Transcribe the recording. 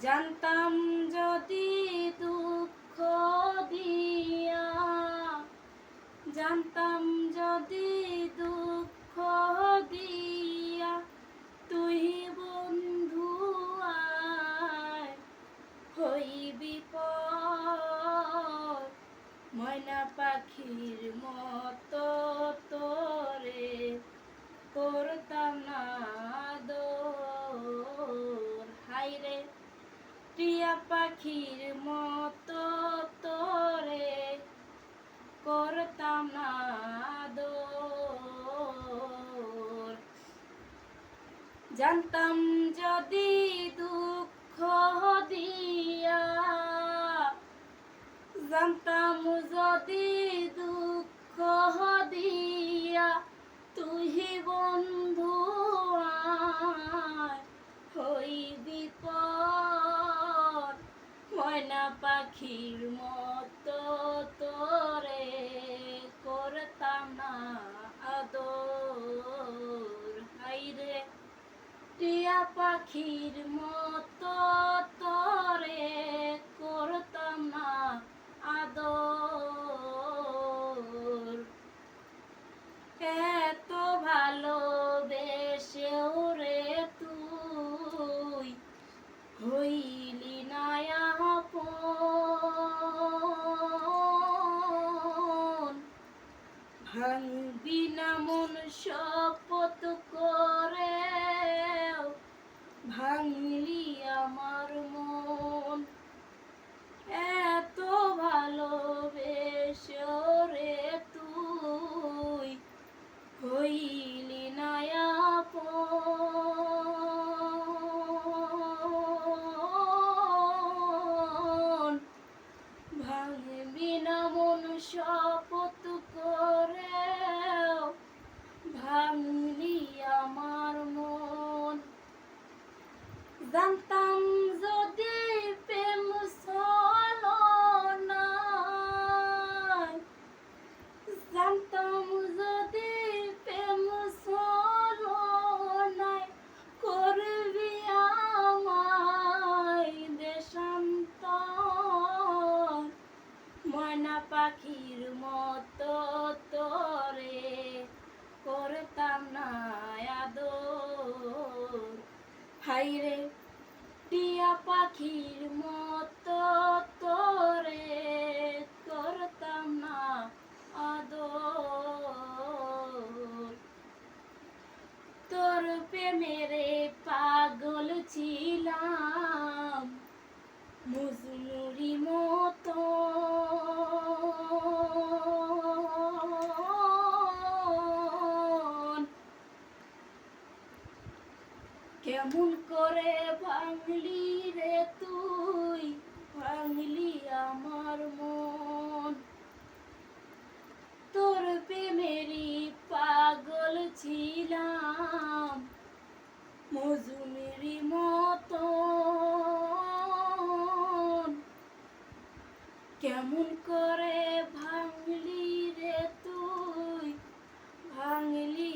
জানতাম যদি দুঃখ দিয়া। জানতাম যদি দুঃখ দিয়া, তুই বন্ধু হইবি ময়না পাখির মতো তোরে করতাম পাখির মতো তোরে করতাম না দোর জানতাম যদি দুঃখ দিয়া, জানতাম যদি দুঃখ দিয়া, তুই বন্ধু পাখির মতো তোরে করতাম না আদর। হাইরে টিয়া পাখির মতো তোরে করতাম না ভাঙবি না মন শপথ করে। পাখির মতো তোরে করতাম না হাইরে, টিয়া পাখির মতো তোরে করতাম না আদর। তোর প্রেমেরে পাগল ছিলাম, মুজনুরি মতো কেমন করে ভাঙলি রে তুই? ভাঙলি আমার মন। তোর প্রেমেরই পাগল ছিলাম মজুমেরি মত কেমন করে ভাঙলি রে তুই? ভাঙলি